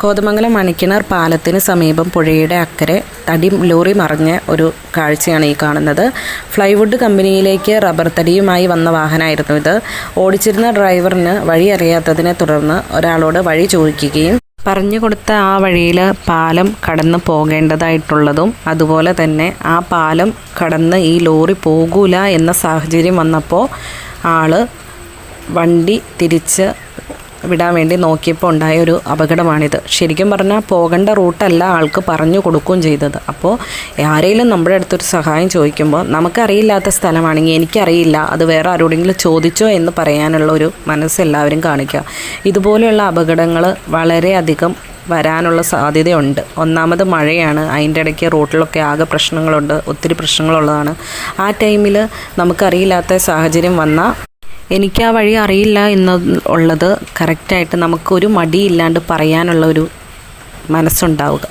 കോതമംഗലം മണിക്കിണർ പാലത്തിന് സമീപം പുഴയുടെ അക്കരെ തടി ലോറി മറിഞ്ഞ ഒരു കാഴ്ചയാണ് ഈ കാണുന്നത്. ഫ്ലൈവുഡ് കമ്പനിയിലേക്ക് റബ്ബർ തടിയുമായി വന്ന വാഹനമായിരുന്നു ഇത്. ഓടിച്ചിരുന്ന ഡ്രൈവറിന് വഴി അറിയാത്തതിനെ തുടർന്ന് ഒരാളോട് വഴി ചോദിക്കുകയും പറഞ്ഞു കൊടുത്ത ആ വഴിയിൽ പാലം കടന്ന് പോകേണ്ടതായിട്ടുള്ളതും അതുപോലെ തന്നെ ആ പാലം കടന്ന് ഈ ലോറി പോകൂല എന്ന സാഹചര്യം വന്നപ്പോൾ ആൾ വണ്ടി തിരിച്ച് വിടാൻ വേണ്ടി നോക്കിയപ്പോൾ ഉണ്ടായ ഒരു അപകടമാണിത്. ശരിക്കും പറഞ്ഞാൽ പോകേണ്ട റൂട്ടല്ല ആൾക്ക് പറഞ്ഞു കൊടുക്കുകയും ചെയ്തത്. അപ്പോൾ ആരെങ്കിലും നമ്മുടെ അടുത്തൊരു സഹായം ചോദിക്കുമ്പോൾ നമുക്കറിയില്ലാത്ത സ്ഥലമാണെങ്കിൽ എനിക്കറിയില്ല അത് വേറെ ആരോടെങ്കിലും ചോദിച്ചോ എന്ന് പറയാനുള്ള ഒരു മനസ്സ് എല്ലാവരും കാണിക്കുക. ഇതുപോലെയുള്ള അപകടങ്ങൾ വളരെയധികം വരാനുള്ള സാധ്യതയുണ്ട്. ഒന്നാമത് മഴയാണ്. അതിന്റെ ഇടയ്ക്ക് റോട്ടിലൊക്കെ ആകെ പ്രശ്നങ്ങളുണ്ട് ഒത്തിരി പ്രശ്നങ്ങളുള്ളതാണ്. ആ ടൈമിൽ നമുക്കറിയില്ലാത്ത സാഹചര്യം വന്നാൽ എനിക്ക് ആ വഴി അറിയില്ല എന്ന് ഉള്ളത് കറക്റ്റായിട്ട് നമുക്കൊരു മടിയില്ലാണ്ട് പറയാനുള്ള ഒരു മനസ്സുണ്ടാവുക.